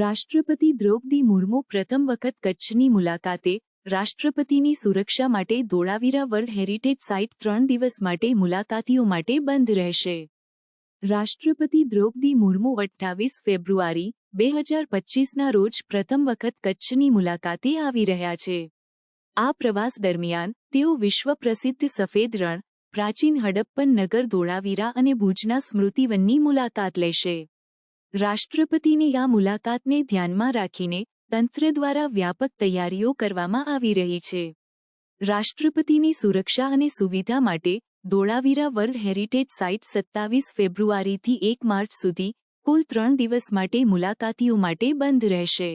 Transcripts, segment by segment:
રાષ્ટ્રપતિ દ્રૌપદી મુર્મુ પ્રથમ વખત કચ્છની મુલાકાતે રાષ્ટ્રપતિની સુરક્ષા માટે ધોળાવીરા વર્લ્ડ હેરિટેજ સાઇટ ત્રણ દિવસ માટે મુલાકાતીઓ માટે બંધ રહેશે. રાષ્ટ્રપતિ દ્રૌપદી મુર્મુ અઠ્ઠાવીસ ફેબ્રુઆરી, બે હજાર પચીસના રોજ પ્રથમ વખત કચ્છની મુલાકાતે આવી રહ્યા છે. આ પ્રવાસ દરમિયાન તેઓ વિશ્વ પ્રસિદ્ધ સફેદ રણ, પ્રાચીન હડપ્પન નગર ધોળાવીરા અને ભુજના સ્મૃતિવનની મુલાકાત લેશે. રાષ્ટ્રપતિની આ મુલાકાતને ધ્યાનમાં રાખીને તંત્ર દ્વારા વ્યાપક તૈયારીઓ કરવામાં આવી રહી છે. રાષ્ટ્રપતિની સુરક્ષા અને સુવિધા માટે ધોળાવીરા વર્લ્ડ હેરિટેજ સાઇટ સત્તાવીસ ફેબ્રુઆરીથી એક માર્ચ સુધી કુલ ત્રણ દિવસ માટે મુલાકાતીઓ માટે બંધ રહેશે.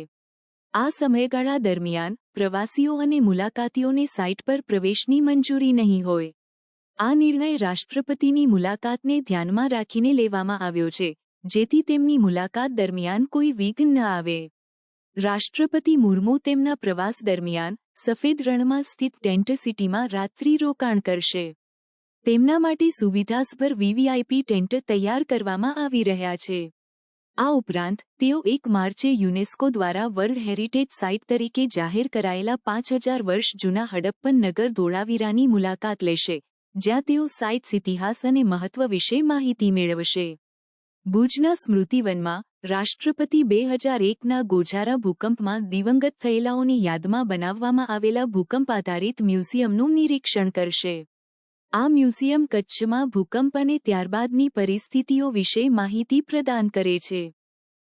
આ સમયગાળા દરમિયાન પ્રવાસીઓ અને મુલાકાતીઓને સાઇટ પર પ્રવેશની મંજૂરી નહીં હોય. આ નિર્ણય રાષ્ટ્રપતિની મુલાકાતને ધ્યાનમાં રાખીને લેવામાં આવ્યો છે. જેથી તેમની મુલાકાત દરમિયાન કોઈ વિઘ્ન ન આવે. રાષ્ટ્રપતિ મુર્મુ તેમના પ્રવાસ દરમિયાન સફેદ રણમાં સ્થિત ટેન્ટ સિટીમાં રાત્રિ રોકાણ કરશે. તેમના માટે સુવિધાસભર વીવીઆઈપી ટેન્ટ તૈયાર કરવામાં આવી રહ્યા છે. આ ઉપરાંત, તેઓ એક માર્ચે યુનેસ્કો દ્વારા વર્લ્ડ હેરિટેજ સાઇટ તરીકે જાહેર કરાયેલા પાંચ હજાર વર્ષ જૂના હડપ્પન નગર ધોળાવીરાની મુલાકાત લેશે, જ્યાં તેઓ સાઇટ્સ ઇતિહાસ અને મહત્વ વિશે માહિતી મેળવશે. ભુજના સ્મૃતિવનમાં રાષ્ટ્રપતિ બે હજાર એકના ગોઝારા ભૂકંપમાં દિવંગત થયેલાઓની યાદમાં બનાવવામાં આવેલા ભૂકંપ આધારિત મ્યુઝિયમનું નિરીક્ષણ કરશે. આ મ્યુઝિયમ કચ્છમાં ભૂકંપ અને ત્યારબાદની પરિસ્થિતિઓ વિશે માહિતી પ્રદાન કરે છે.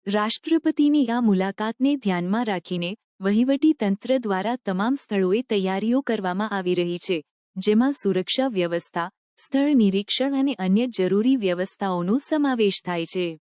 રાષ્ટ્રપતિની આ મુલાકાતને ધ્યાનમાં રાખીને વહીવટી તંત્ર દ્વારા તમામ સ્થળોએ તૈયારીઓ કરવામાં આવી રહી છે, જેમાં સુરક્ષા વ્યવસ્થા સ્થળ નિરીક્ષણ અને અન્ય જરૂરી વ્યવસ્થાઓનો સમાવેશ થાય છે.